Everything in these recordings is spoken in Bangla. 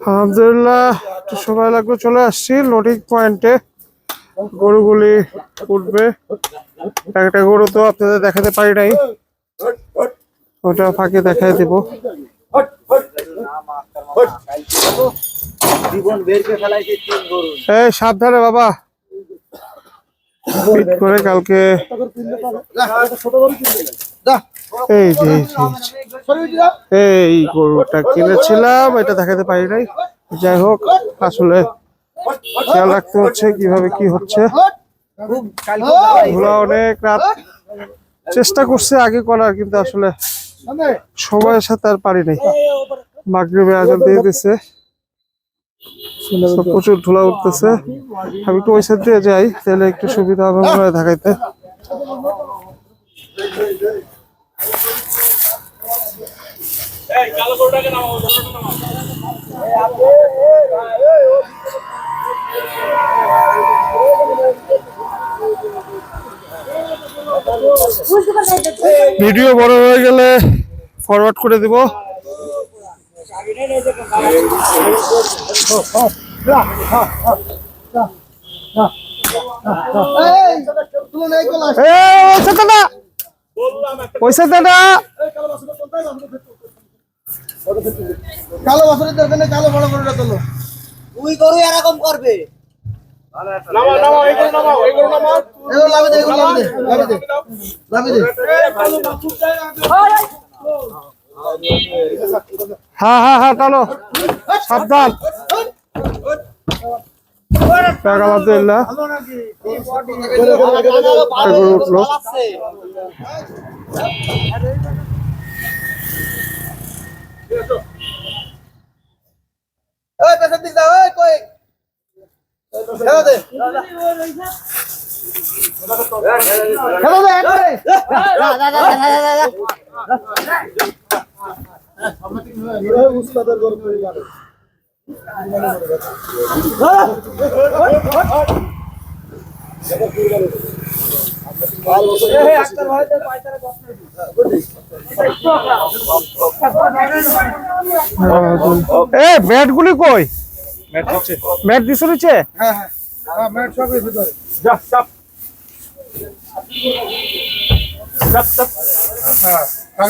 আলহামদুলিল্লাহ, একটু সময় লাগবে, চলে আসছি। লোডিং পয়েন্টে গরুগুলি উঠবে। একটা গরু তো আপনাদের দেখাতে পারি নাই। ওটা ফাঁকে দেখাই দিব। এই, সাবধানে বাবা। করে কালকে এই যে, এই গরুটা কিনেছিলাম, এটা দেখাতে পারি নাই। যাই হোক, আসলে খেয়াল রাখতে হচ্ছে কীভাবে কি হচ্ছে। অনেক রাত চেষ্টা করছে আগে করার, কিন্তু আসলে সময়ের সাথে আর পারি নাই। মাগরিবে আজান দিয়ে দিছে। প্রচুর ধুলা উঠতেছে। আমি একটু ওই সাইড দিয়ে যাই, তাহলে একটু সুবিধা হবে মনে হয় দেখাইতে ভিডিও বড় হয়ে গেলে ফরওয়ার্ড করে দিব এই, ওই সাইডটা কালো বছরের দরকার নেই কালো বড় বড়টা তোলো তুই গরু এরকম করবে হ্যাঁ হ্যাঁ হ্যাঁ টানো। সাবধান। টাকা আলহামদুলিল্লাহ উঠল। উস্তাদের করে ব্যাট গুলি কই ব্যাট নিচে হ্যাঁ হ্যাঁ হ্যাঁ হ্যাঁ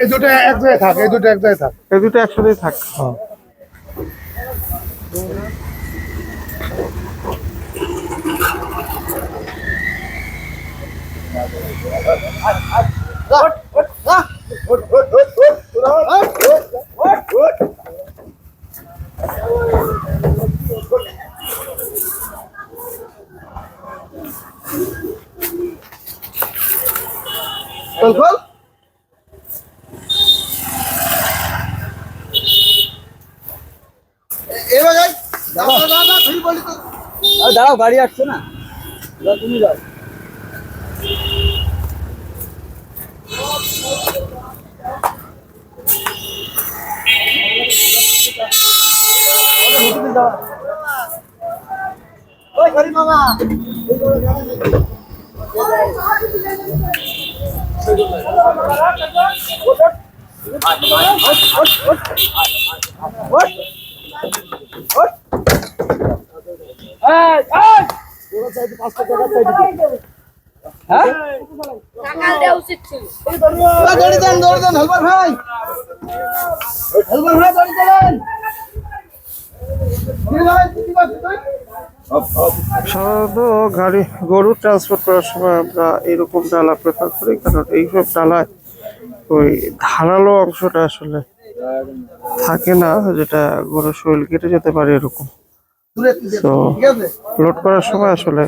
এই দুটো- এক জায়গায় থাক এই দুটো এক জায়গায় থাক এই দুটো একসাথেই থাক খোল খোল এবার যাই দাদা দাদা তুই বলি তো আর দাঁড়াও গাড়ি আসছে না যাও, তুমি যাও ওই গরিব মামা টাকা দেওয়া উচিত সাধারণত গাড়ি গরু ট্রান্সপোর্ট করার সময় আমরা এরকম ডালা প্রেফার করি কারণ এইসব ডালায় ওই ধারালো অংশটা আসলে থাকে না, যেটা গরুর শরীর কেটে যেতে পারে এরকম। তো লোড করার সময় আসলে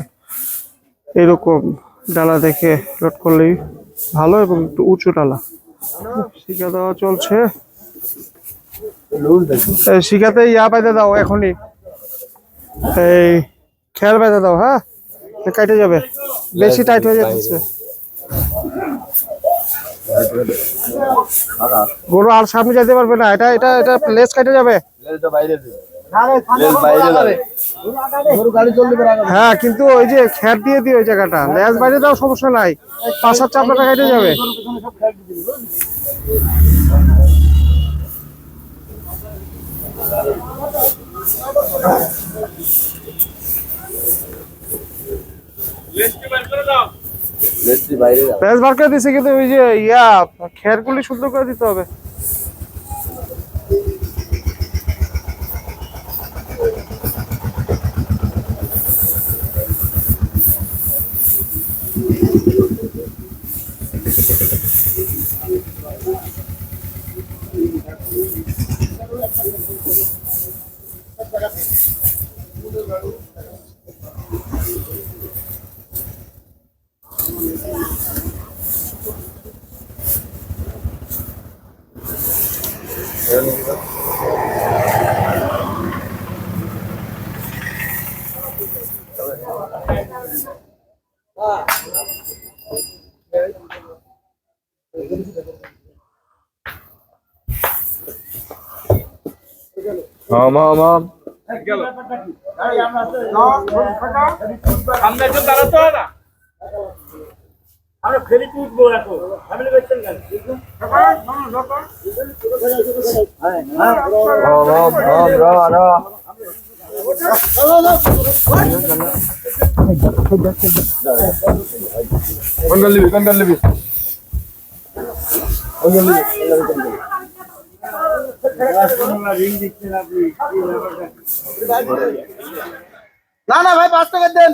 এরকম ডালা দেখে লোড করলেই ভালো এবং একটু উঁচু ডালা। শিখা দেওয়া চলছে। শিখাতে ইয়া পাইতে দাও এখনই। এই খেয়াল পাইতে দাও হ্যাঁ? কেটে যাবে। বেশি টাইট হয়ে যাচ্ছে। গরু আর সামনে যেতে পারবে না। এটা এটা এটা লেস কেটে যাবে। গাড়ি চলতে পারে আগে হ্যাঁ কিন্তু ওই যে খ্যার দিয়ে দিও ওই জায়গাটা। লেজ বাইরে দাও সমস্যা নাই। পাঁচ সাত চাপড়াটা কেটে যাবে। লেস্টি বাইরে যাও প্যাঁচ বার করে দিছে কিন্তু ওই যে ইয়া খেয়ারগুলি সুন্দর করে দিতে হবে। হাম হাম হাম হাম হাম হাম রা রা কোন গল। লিবি কোন গল লিবি না না ভাই পাঁচ টাকা দেন।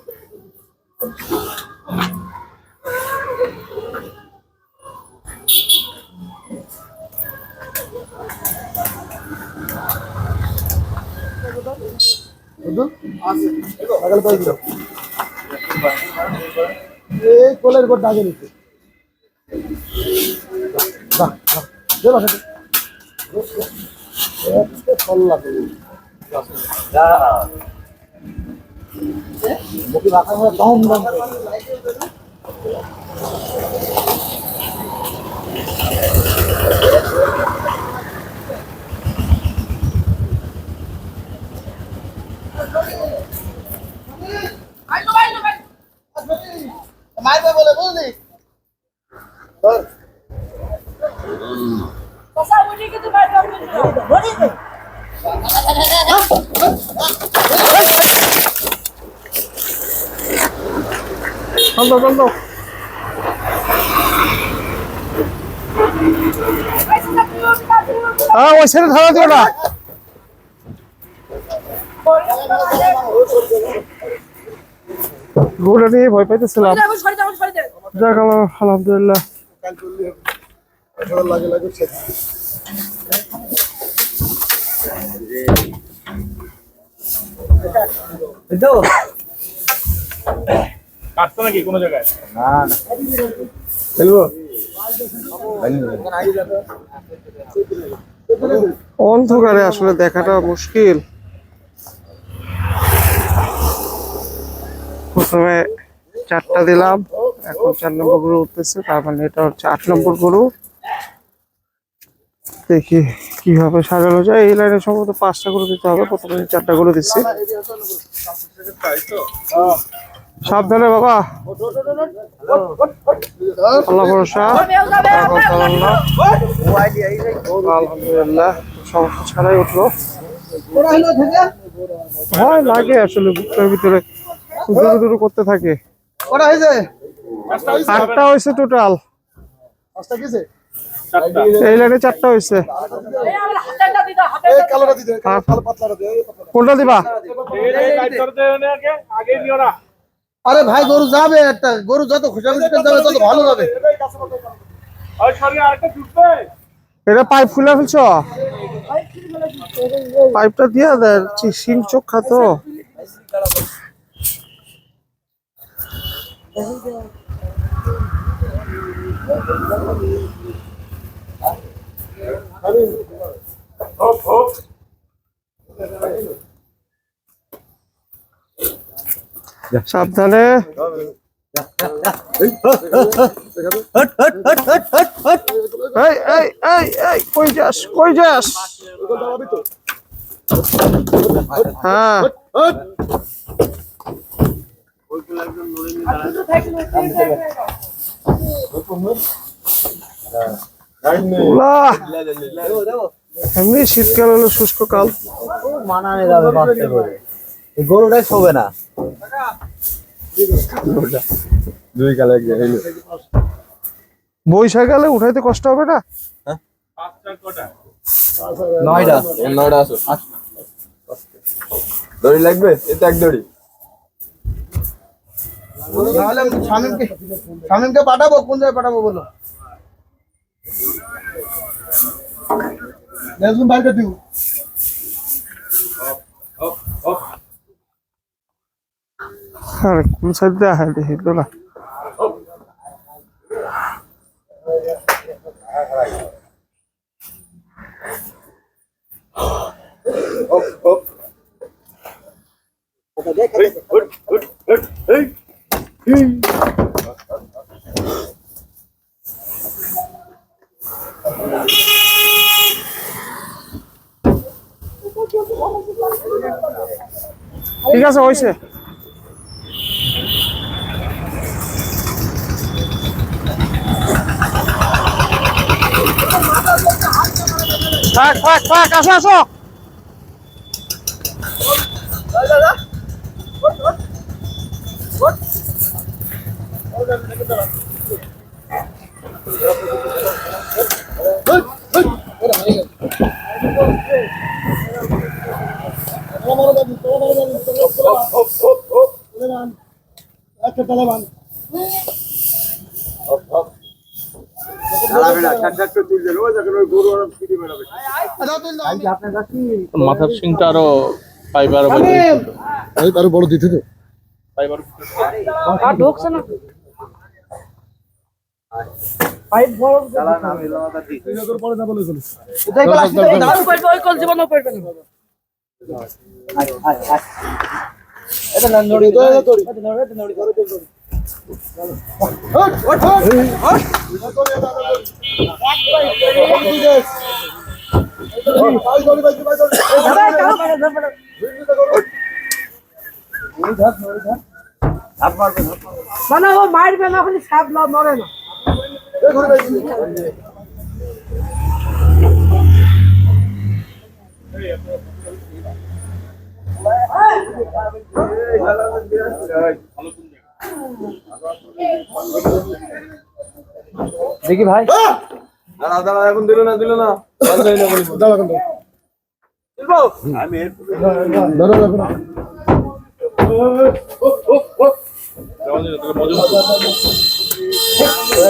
সকালে এই কোলের গোট মাথা করে দম দম মাইবে বলে বুঝলি ধর কষা বুঝি কিন্তু বাইরে হবে বন্ধ বন্ধ হ্যাঁ ওই ছেড়ে ধরা দিও না গরুটা নিয়ে ভয় পাইতেছিলাম। যাক আলহামদুলিল্লাহ। লাগে লাগে তো কাটতো নাকি কোনো জায়গায়? না না। খেলব? অন্ধকারে আসলে দেখাটা মুশকিল। প্রথমে চারটা দিলাম, এখন চার নম্বর গরু উঠতেছে, তার মানে এটা হচ্ছে আট নম্বর গরু। দেখি কীভাবে সাজানো যায়, এই লাইনে সম্ভবত পাঁচটা গরু দিতে হবে, প্রথমে চারটা গরু দিচ্ছি। সাবধানে বাবা। আল্লাহ ভরসা। আলহামদুলিল্লাহ, সমস্যা ছাড়াই উঠল। হয় লাগে আসলে ভিতরে। দুরু দুরু করতে থাকে। ওরা হয়েছে? আটটা হয়েছে। টোটাল এই লাইনে চারটা হয়েছে। পাতলাটা। কোনটা দিবা? আরে ভাই গরু যাবে একটা। গরু যত খোঁজাখুঁজি যাবে তত ভালো যাবে। এটা পাইপ খুলে ফেলছ? পাইপটা দিয়ে দেন সিং চোখ খাতো হোক হোক সাবধানে। কই যাস কই যাস? হ্যাঁ। এমনি শীতকাল হলো শুষ্ক কাল। মানানে যাবে বাঁচতে এই গরুটাই শোবে না দুই কালে বৈশাখালে উঠাইতে কষ্ট হবে না? নয়টা। নয়টা আসো। দড়ি লাগবে? এটা এক দড়ি। তাহলে শামিমকে শামিমকে পাঠাবো কোন জায়গায় পাঠাবো বলো নেজুম ভাইকে দিও আরে কোন সাইড দিয়ে আহে দেখি তোলা ঠিক আছে হয়েছে থাক থাক থাক আসো আসো মাথার সিংটা আরও পাইপ আরও আরও বড় দিতে তো। পাইপ আরও আর ঢুকছে না দারু পাইবে ওই কল জীবনও পাইবে না এটা না নড়ি মানে ও মারবে না খালি সাপ লাভ মরে না। দেখি ভাই। দাঁড়া দাঁড়া এখন দিল না দিল না। দাঁড়া দেখো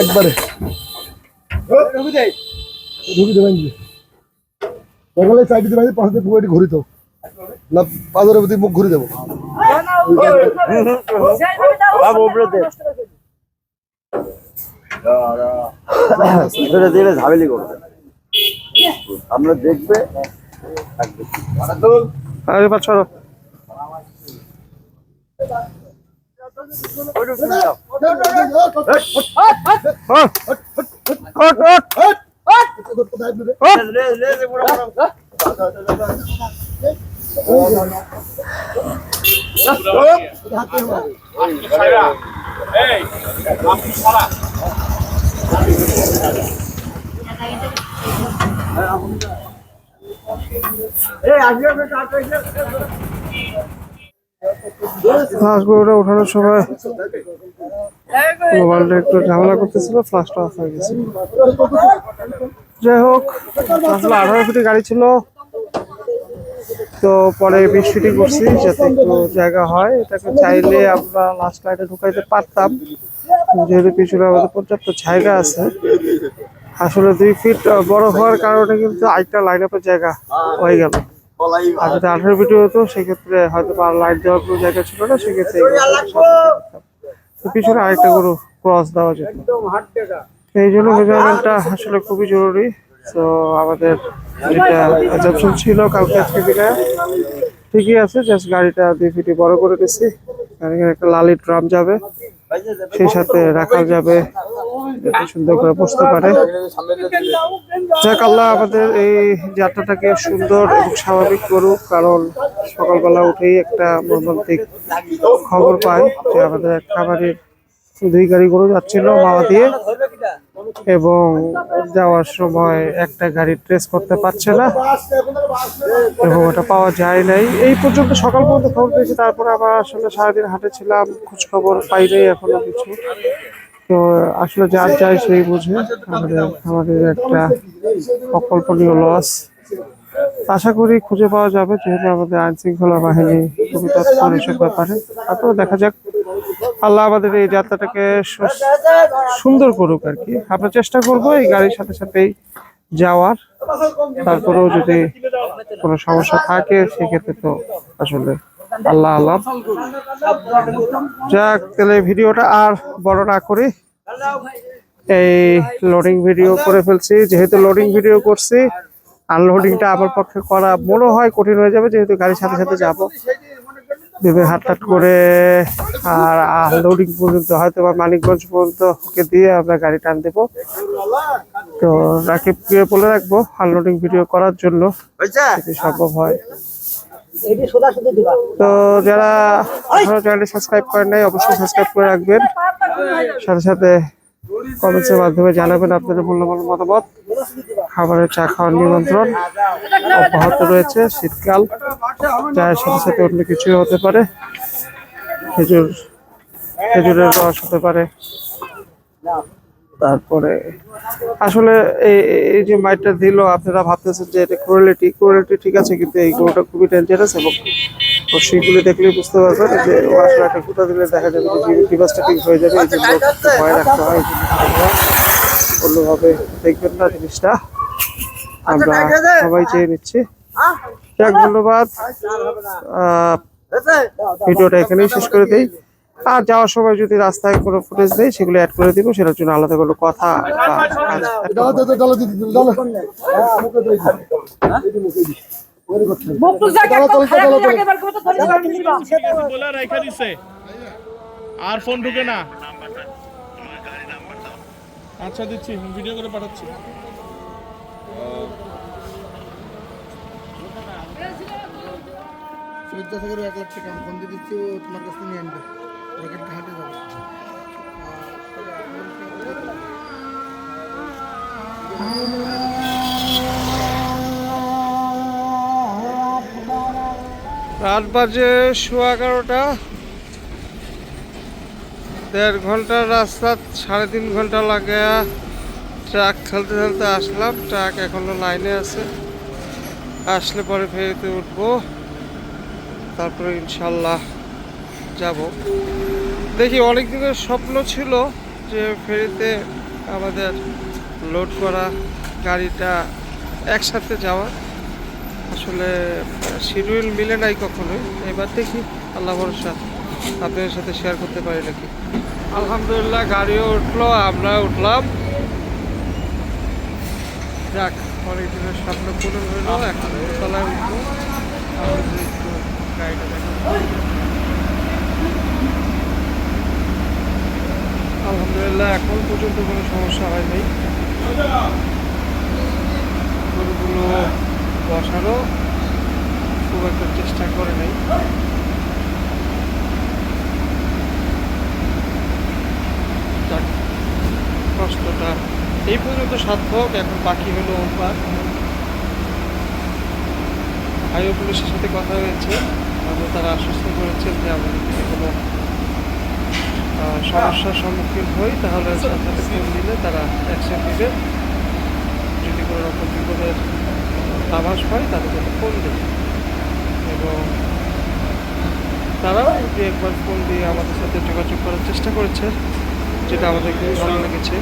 একবারে। ঢুকি দেবেন কি সকালে চাই দিতে পাশে পুরোটি ঘুরি তো না প্রতি মুখ ঘুরে দেবো। ধীরে ধীরে ঝামেলি করবে। আমরা দেখবে। আরে বা ছাড়ো হট হট হট ছাইরা এই সারা ফ্লাশ ওঠানোর সময় মোবাইলটা একটু ঝামেলা করতেছিল ফ্লাশটা অফ হয়ে গেছে। যাই হোক আসলে আঠারো ফিটের গাড়ি ছিল। তো পরে বিশ ফিটই করছি যাতে একটু জায়গা হয়। এটাকে চাইলে আমরা লাস্ট লাইটে ঢুকাইতে পারতাম। যেহেতু পিছনে আমাদের পর্যাপ্ত জায়গা আছে। আসলে দুই ফিট বড় হওয়ার কারণে কিন্তু আরেকটা লাইন আপের জায়গা হয়ে গেল। আর যদি আঠারো ফিট হতো সেক্ষেত্রে হয়তো লাইট দেওয়ার কোনো জায়গা ছিল না সেক্ষেত্রে পিছনে আরেকটা গরু ক্রস দেওয়া যেত। এই জন্য মেজারমেন্টটা আসলে খুবই জরুরি। তো আমাদের যেটা ছিল কালকে আজকে দিনে ঠিকই আছে জাস্ট গাড়িটা দুই ফিটি বড় করে দিচ্ছি একটা লালি ড্রাম যাবে সেই সাথে রাখা যাবে। যাতে সুন্দর করে বসতে পারে। যাক, আল্লাহ আমাদের এই যাত্রাটাকে সুন্দর এবং স্বাভাবিক করুক, কারণ সকালবেলা উঠেই একটা মর্মান্তিক খবর পাই যে আমাদের এক খামারের দুই গাড়ি গরু যাচ্ছিল মাওয়া দিয়ে, এবং যাওয়ার সময় একটা গাড়ি ট্রেস করতে পারছে না, এবং ওটা পাওয়া যায় নাই। এই পর্যন্ত সকাল পর্যন্ত খবর পেয়েছি, তারপরে আবার আসলে সারাদিন হাটে ছিলাম খোঁজ খবর পাই নাই এখনও কিছু। তো আসলে যার চাই সেই বুঝে আমাদের আমাদের একটা অকল্পনীয় লস আশা করি খুঁজে পাওয়া যাবে, যেহেতু আমাদের আইন শৃঙ্খলা বাহিনী খুবই তৎপর এসব ব্যাপারে। তারপরে দেখা যাক, আল্লাহ আমাদের এই যাত্রাটাকে সুন্দর করুক আর কি। আমরা চেষ্টা করব এই গাড়ির সাথে সাথেই যাওয়ার। তারপরেও যদি কোনো সমস্যা থাকে, সেক্ষেত্রে তো আসলে আল্লাহ আল্লাহ। যাক তাহলে ভিডিওটা আর বড় না করি এই লোডিং ভিডিও করে ফেলছি। যেহেতু লোডিং ভিডিও করছি আনলোডিংটা আমার পক্ষে করা মনে হয় কঠিন হয়ে যাবে যেহেতু গাড়ির সাথে সাথে যাব। ভেবে হাট করে আর আনলোডিং পর্যন্ত হয়তো বা মানিকগঞ্জ পর্যন্ত ওকে দিয়ে আমরা গাড়ি টান দেবো। তো রাকিবকে বলে রাখব আনলোডিং ভিডিও করার জন্য যদি সম্ভব হয়। তো যারা এখনও চ্যানেলটি সাবস্ক্রাইব করেন নাই, অবশ্যই সাবস্ক্রাইব করে রাখবেন। সাথে সাথে কমেন্টসের মাধ্যমে জানাবেন আপনাদের মূল্যবান মতামত। খাবারের চা খাওয়ার নিমন্ত্রণ অব্যাহত রয়েছে, শীতকাল। চায়ের সাথে সাথে অন্য কিছু হতে পারে। খেজুর, খেজুরের রস হতে পারে। তারপরে আসলে এই যে মাইটটা দিল আপনারা ভাবতেছেন যে এটা কোয়ালিটি কোয়ালিটি ঠিক আছে কিন্তু এই গরুটা খুবই ডেঞ্জারাস এবং ও সেগুলি দেখলে বুঝতে পারবেন যে ও আসলে একটা ফুটা দিলে দেখা যাবে যে ডিভাসটা ঠিক হয়ে যাবে এই জন্য ভয় রাখতে হয় অন্যভাবে দেখবেন না জিনিসটা। আমরা সবাই চেয়ে নিচ্ছি। যাক ধন্যবাদ। ভিডিওটা এখানেই শেষ করে দিই। আর যাওয়ার সময় যদি রাস্তায় কোনো ফুটেজ দেয় সেগুলো অ্যাড করে দিব সেটার জন্য আলাদা কোনো কথা আর ফোন ঢুকে না। আচ্ছা দিচ্ছি। ভিডিও করে পাঠাচ্ছি। থেকে এক লাখ টাকা। ফোন দিয়ে দিচ্ছি ও তোমার কাছে নিয়ে আনবে। রাত বাজে সোয়া এগারোটা। দেড় ঘণ্টার রাস্তা, সাড়ে তিন ঘণ্টা লাগে। ট্রাক ঠেলতে ঠেলতে আসলাম, ট্রাক এখনও লাইনে আছে। আসলে পরে ফেরিতে উঠবো। তারপরে ইনশাল্লাহ যাব। দেখি অনেক দিনের স্বপ্ন ছিল যে ফেরিতে আমাদের লোড করা গাড়িটা একসাথে যাওয়া। আসলে শিডিউল মিলে নাই কখনোই। এবার দেখি, আল্লাহ ভরসা, আপনাদের সাথে শেয়ার করতে পারি নাকি? আলহামদুলিল্লাহ, গাড়িও উঠল আমরা উঠলাম। যাক অনেক দিনের স্বপ্ন পূরণ হইল এখন তলায় উঠবো। গাড়িটা দেখাবো আলহামদুলিল্লাহ, এখন পর্যন্ত কোনো সমস্যা হয় নাই। গরুগুলো বসারও খুব একটা চেষ্টা করে নাই। কষ্টটা। এই পর্যন্ত সার্থক এখন বাকি হলো ওপার হাইওয়ে পুলিশের সাথে কথা হয়েছে। এবং তারা আশ্বস্ত করেছেন যে আমাদের কোনো সমস্যার সম্মুখীন হই তাহলে সাথে সাথে ফোন দিলে তারা অ্যাকশন দিবে। যদি কোনো রকম বিপদের আভাস পায় তাদের জন্য ফোন দেবে এবং তারাও যে একবার ফোন দিয়ে আমাদের সাথে যোগাযোগ করার চেষ্টা করেছে যেটা আমাদের খুবই ভালো লেগেছে।